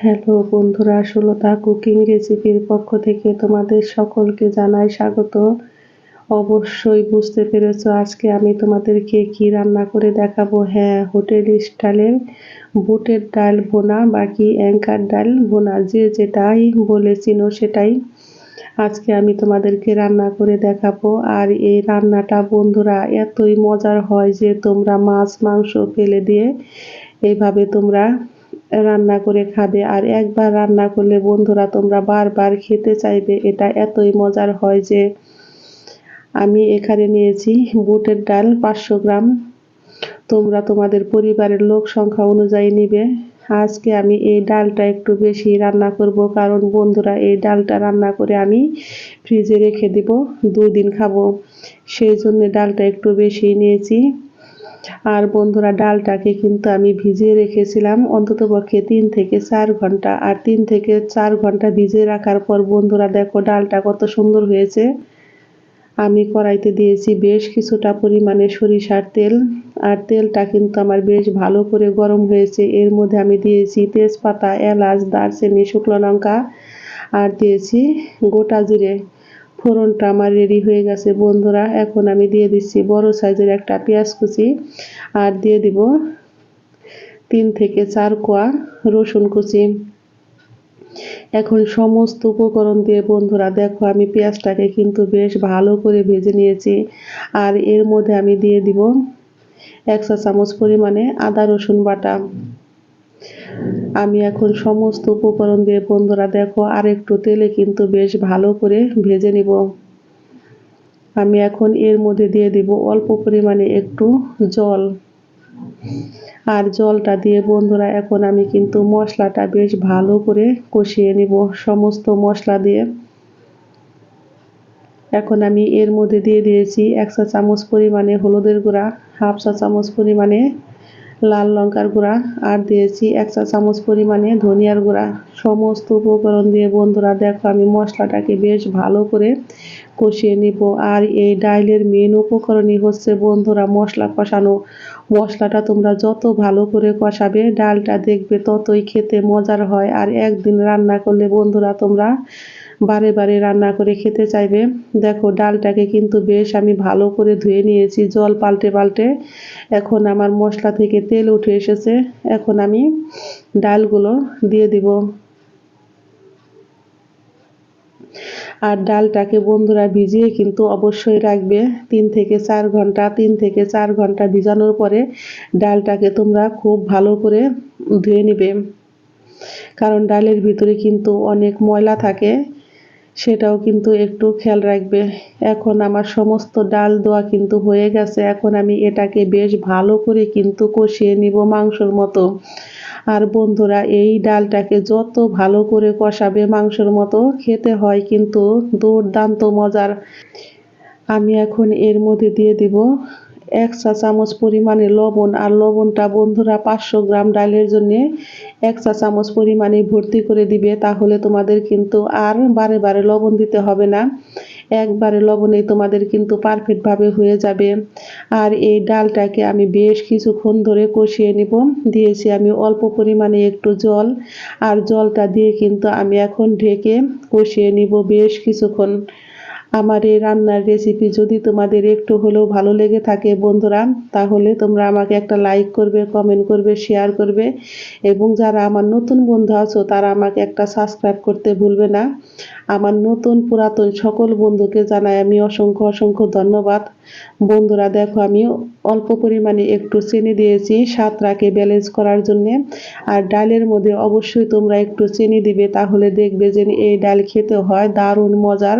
Hello বন্ধুরা ষোলোটা cooking রেসিপির পক্ষ থেকে তোমাদের সকলকে জানাই স্বাগত। অবশ্যই বুঝতে পেরেছ আজকে আমি তোমাদেরকে কি রান্না করে দেখাবো। হ্যাঁ হোটেল স্টাইলের বুটের ডাল বোনা বাকি অ্যাঙ্কার ডাল বোনা যে যেটাই বলেছিল সেটাই আজকে আমি তোমাদেরকে রান্না করে দেখাবো। আর এই রান্নাটা বন্ধুরা এতই মজার হয় যে তোমরা মাছ, মাংস ফেলে দিয়ে এইভাবে তোমরা রান্না করে খাবে আর একবার রান্না করলে বন্ধুরা তোমরা বারবার খেতে চাইবে, এটা এতই মজার হয় যে আমি এখানে নিয়েছি বুটের ডাল পাঁচশো গ্রাম। তোমরা তোমাদের পরিবারের লোক সংখ্যা অনুযায়ী নিবে। আজকে আমি এই ডালটা একটু বেশি রান্না করব কারণ বন্ধুরা এই ডালটা রান্না করে আমি ফ্রিজে রেখে দিব, দুই দিন খাব। সেই জন্য ডালটা একটু বেশি নিয়েছি। আর বন্ধুরা, ডালটাকে কিন্তু আমি ভিজিয়ে রেখেছিলাম। অন্তত পক্ষে তিন থেকে চার ঘণ্টা। আর তিন থেকে চার ঘণ্টা ভিজিয়ে রাখার পর বন্ধুরা, দেখো ডালটা কত সুন্দর হয়েছে। আমি কড়াইতে দিয়েছি বেশ কিছুটা পরিমাণে সরিষার তেল। আর তেলটা কিন্তু আমার বেশ ভালো করে গরম হয়েছে। এর মধ্যে আমি দিয়েছি তেজপাতা, এলাচ, দারচিনি, শুকনো লঙ্কা। আর দিয়েছি গোটা জিরে। ফোড়নটা আমার রেডি হয়ে গেছে, বন্ধুরা। এখন আমি দিয়ে দিচ্ছি বড় সাইজের একটা পেঁয়াজ কুচি আর দিয়ে দিব তিন থেকে চার কোয়া রসুন কুচি। এখন সমস্ত উপকরণ দিয়ে বন্ধুরা, দেখো আমি পেঁয়াজটাকে কিন্তু বেশ ভালো করে ভেজে নিয়েছি। আর এর মধ্যে আমি দিয়ে দিব এক চা চামচ পরিমাণে আদা রসুন বাটা। আমি এখন সমস্ত উপকরণ দিয়ে বন্ধুরা দেখো, আর একটু তেলে কিন্তু বেশ ভালো করে ভেজে নিব। আমি এখন এর মধ্যে দিয়ে দিব অল্প পরিমাণে একটু জল। আর জলটা দিয়ে বন্ধুরা এখন আমি কিন্তু মশলাটা বেশ ভালো করে কষিয়ে নিব সমস্ত মশলা দিয়ে। এখন আমি এর মধ্যে দিয়ে দিয়েছি এক চা চামচ পরিমাণে হলুদের গুঁড়া, হাফ চা চামচ পরিমাণে লাল লঙ্কার গুঁড়া আর দিয়েছি এক চা চামচ পরিমাণে ধনিয়ার গুঁড়া। সমস্ত উপকরণ দিয়ে বন্ধুরা দেখো আমি মশলাটাকে বেশ ভালো করে কষিয়ে নিব। আর এই ডাইলের মেন উপকরণই হচ্ছে বন্ধুরা মশলা কষানো। মশলাটা তোমরা যত ভালো করে কষাবে, ডালটা দেখবে ততই খেতে মজার হয়। আর একদিন রান্না করলে বন্ধুরা তোমরা বারে বারে রান্না করে খেতে চাইবে। দেখো, ডালটাকে কিন্তু বেশ আমি ভালো করে ধুয়ে নিয়েছি, জল পাল্টে পাল্টে। এখন আমার মশলা থেকে তেল উঠে এসেছে। এখন আমি ডালগুলো দিয়ে দিব। আর ডালটাকে বন্ধুরা ভিজিয়ে কিন্তু অবশ্যই রাখবে। তিন থেকে চার ঘণ্টা, তিন থেকে চার ঘণ্টা ভিজানোর পরে ডালটাকে তোমরা খুব ভালো করে ধুয়ে নিবে। কারণ ডালের ভিতরে কিন্তু অনেক ময়লা থাকে। সেটাও কিন্তু একটু খেয়াল রাখবে। এখন আমার সমস্ত ডাল দোয়া কিন্তু হয়ে গেছে। এখন আমি এটাকে বেশ ভালো করে কিন্তু কষিয়ে নিব মাংসর মতো। আর বন্ধুরা, এই ডালটাকে যত ভালো করে কষাবে মাংসের মতো, খেতে হয় কিন্তু দুর্দান্ত মজার। আমি এখন এর মধ্যে দিয়ে দিব এক চা চামচ পরিমাণে লবণ আর লবণটা বন্ধুরা পাঁচশো গ্রাম ডালের জন্য এক চা চামচ পরিমাণে ভর্তি করে দিবে, তাহলে তোমাদের কিন্তু আর বারে বারে লবণ দিতে হবে না। একবারে লবণে তোমাদের কিন্তু পারফেক্টভাবে হয়ে যাবে। আর এই ডালটাকে আমি বেশ কিছুক্ষণ ধরে কষিয়ে নিব। দিয়েছি আমি অল্প পরিমাণে একটু জল। আর জলটা দিয়ে কিন্তু আমি এখন ঢেকে কষিয়ে নিব বেশ কিছুক্ষণ। আমার এই রান্নার রেসিপি যদি তোমাদের একটু হলেও ভালো লেগে থাকে বন্ধুরা, তাহলে তোমরা আমাকে একটা লাইক করবে কমেন্ট করবে শেয়ার করবে। এবং যারা আমার নতুন বন্ধু আছো, তারা আমাকে একটা সাবস্ক্রাইব করতে ভুলবে না। আমার নতুন পুরাতন সকল বন্ধুকে জানাই আমি অসংখ্য অসংখ্য ধন্যবাদ। বন্ধুরা, দেখো আমি অল্প পরিমাণে একটু চিনি দিয়েছি স্বাদটাকে ব্যালেন্স করার জন্যে। আর ডালের মধ্যে অবশ্যই তোমরা একটু চিনি দিবে, তাহলে দেখবে যে এই ডাল খেতে হয় দারুণ মজার।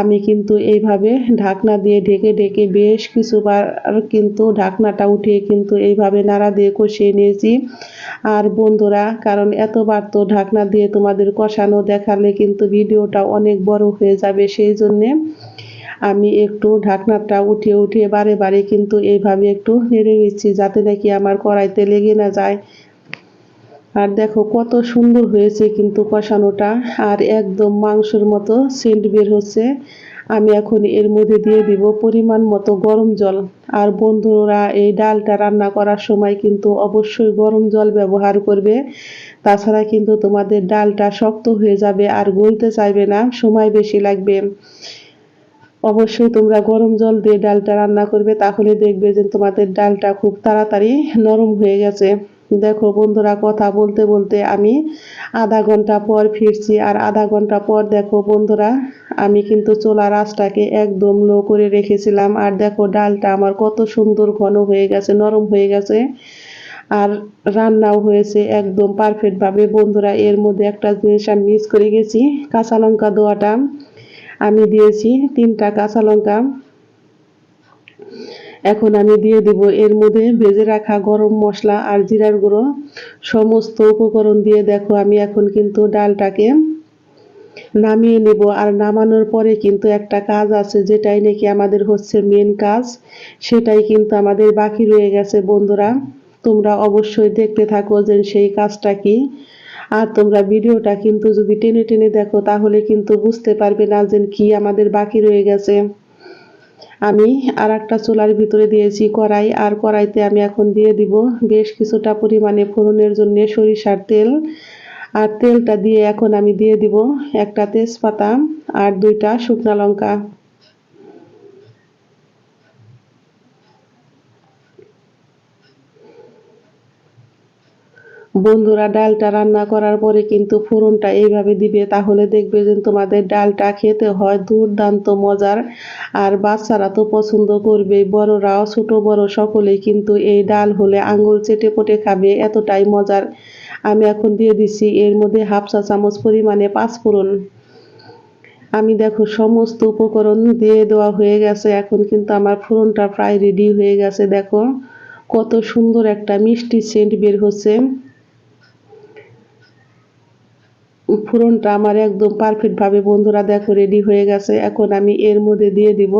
আমি কিন্তু এইভাবে ঢাকনা দিয়ে ঢেকে ঢেকে বেশ কিছুবার কিন্তু ঢাকনাটা উঠিয়ে কিন্তু এইভাবে নাড়া দিয়ে কষিয়ে নিয়েছি। আর বন্ধুরা, কারণ এতবার তো ঢাকনা দিয়ে তোমাদের কষানো দেখালে কিন্তু ভিডিওটা অনেক বড় হয়ে যাবে, সেই জন্যে আমি একটু ঢাকনাটা উঠিয়ে উঠিয়ে বারে বারে কিন্তু এইভাবে একটু নেড়ে নিচ্ছি, যাতে নাকি আমার কড়াইতে লেগে না যায়। আর দেখো কত সুন্দর হয়েছে কিন্তু কষানোটা। আর একদম মাংসের মতো সেন্ট বের হচ্ছে। আমি এখন এর মধ্যে দিয়ে দিব পরিমাণ মতো গরম জল। আর বন্ধুরা, এই ডালটা রান্না করার সময় কিন্তু অবশ্যই গরম জল ব্যবহার করবে। তাছাড়া কিন্তু তোমাদের ডালটা শক্ত হয়ে যাবে আর গলতে চাইবে না, সময় বেশি লাগবে। অবশ্যই তোমরা গরম জল দিয়ে ডালটা রান্না করবে, তাহলে দেখবে যে তোমাদের ডালটা খুব তাড়াতাড়ি নরম হয়ে গেছে। দেখো বন্ধুরা, কথা বলতে বলতে আমি আধা ঘণ্টা পর ফিরছি আর আধা ঘণ্টা পর দেখো বন্ধুরা, আমি কিন্তু চোলা রাসটাকে একদম লো করে রেখেছিলাম। আর দেখো ডালটা আমার কত সুন্দর ঘন হয়ে গেছে, নরম হয়ে গেছে। আর রান্নাও হয়েছে একদম পারফেক্টভাবে বন্ধুরা, এর মধ্যে একটা জিনিস আমি মিস করে গেছি, কাঁচা লঙ্কা দেওয়াটা আমি দিয়েছি তিনটা কাঁচা লঙ্কা। এখন আমি দিয়ে দিব এর মধ্যে ভেজে রাখা গরম মশলা আর জিরার গুঁড়ো। সমস্ত উপকরণ দিয়ে দেখো আমি এখন কিন্তু ডালটাকে নামিয়ে নেব। আর নামানোর পরে কিন্তু একটা কাজ আছে, যেটাই নাকি আমাদের হচ্ছে মেন কাজ, সেটাই কিন্তু আমাদের বাকি রয়ে গেছে বন্ধুরা। তোমরা অবশ্যই দেখতে থাকো যে সেই কাজটা কি। আর তোমরা ভিডিওটা কিন্তু যদি টেনে টেনে দেখো, তাহলে কিন্তু বুঝতে পারবে না যে কি আমাদের বাকি রয়ে গেছে। আমি আর একটা চুলার ভিতরে দিয়েছি কড়াই, আর কড়াইতে আমি এখন দিয়ে দিব বেশ কিছুটা পরিমাণে ফোড়নের জন্য সরিষার তেল। আর তেলটা দিয়ে এখন আমি দিয়ে দিব একটা তেজপাতা আর দুইটা শুকনা লঙ্কা। বন্ধুরা ডালটা রান্না করার পরে কিন্তু ফোড়নটা এইভাবে দিবে, তাহলে দেখবে যে তোমাদের ডালটা খেতে হয় দুর্দান্ত মজার। আর বাচ্চারা তো পছন্দ করবে বড়রাও, ছোট বড় সকলেই কিন্তু এই ডাল হলে আঙুল চেটে পটে খাবে, এতটাই মজার। আমি এখন দিয়ে দিচ্ছি এর মধ্যে হাফ চা চামচ পরিমাণে পাঁচ পাঁচফোড়ন আমি দেখো সমস্ত উপকরণ দিয়ে দেওয়া হয়ে গেছে, এখন কিন্তু আমার ফোড়নটা প্রায় রেডি হয়ে গেছে, দেখো। কত সুন্দর একটা মিষ্টি সেন্ট বের হচ্ছে। ফোড়নটা আমার একদম পারফেক্টভাবে বন্ধুরা দেখো রেডি হয়ে গেছে। এখন আমি এর মধ্যে দিয়ে দিব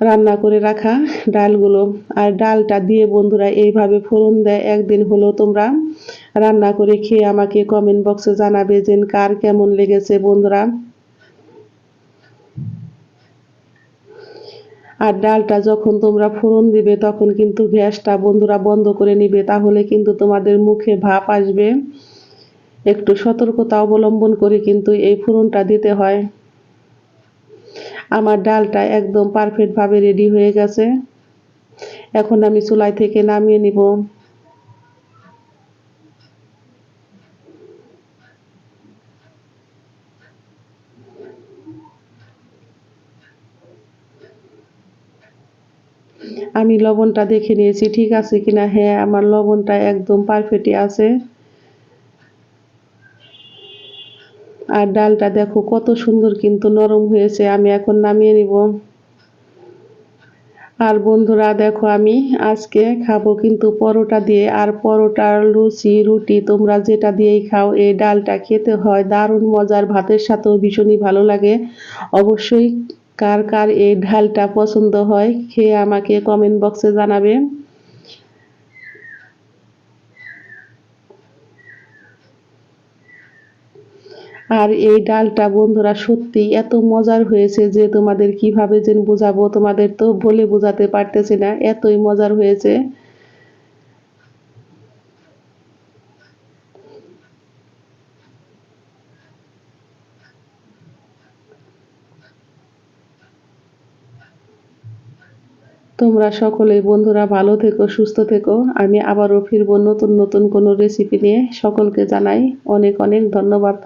রান্না করে রাখা ডালগুলো। আর ডালটা দিয়ে বন্ধুরা এইভাবে ফোড়ন দেয়, একদিন হলো তোমরা রান্না করে খেয়ে আমাকে কমেন্ট বক্সে জানাবে যে কার কেমন লেগেছে বন্ধুরা। আর ডালটা যখন তোমরা ফোড়ন দিবে তখন কিন্তু গ্যাসটা বন্ধুরা বন্ধ করে নিবে, তাহলে কিন্তু তোমাদের মুখে ভাপ আসবে। একটু সতর্কতা অবলম্বন করে কিন্তু এই ফোড়নটা দিতে হয়। আমার ডালটা একদম পারফেক্টভাবে রেডি হয়ে গেছে। এখন আমি চুলাই থেকে নামিয়ে নিব। আমি লবণটা দেখে নিয়েছি, ঠিক আছে কিনা? হ্যাঁ আমার লবণটা একদম পারফেক্টই আছে। আর ডালটা দেখো কত সুন্দর কিন্তু নরম হয়েছে, আমি এখন নামিয়ে নিব। আর বন্ধুরা দেখো আমি আজকে খাব কিন্তু পরোটা দিয়ে, আর পরোটার লুচি, রুটি তোমরা যেটা দিয়েই খাও, এই ডালটা খেতে হয় দারুণ মজার, ভাতের সাথেও ভীষণই ভালো লাগে। অবশ্যই কার কার এই ডালটা পছন্দ হয়, খেয়ে আমাকে কমেন্ট বক্সে জানাবে। আর এই ডালটা বন্ধুরা সত্যি এত মজার হয়েছে যে তোমাদের কীভাবে যেন বোঝাবো, তোমাদের তো বলে বোঝাতে পারতেছি না, এতই মজার হয়েছে। তোমরা সকলেই বন্ধুরা ভালো থেকো, সুস্থ থেকো। আমি আবারও ফিরবো নতুন নতুন কোনো রেসিপি নিয়ে। সকলকে জানাই অনেক অনেক ধন্যবাদ।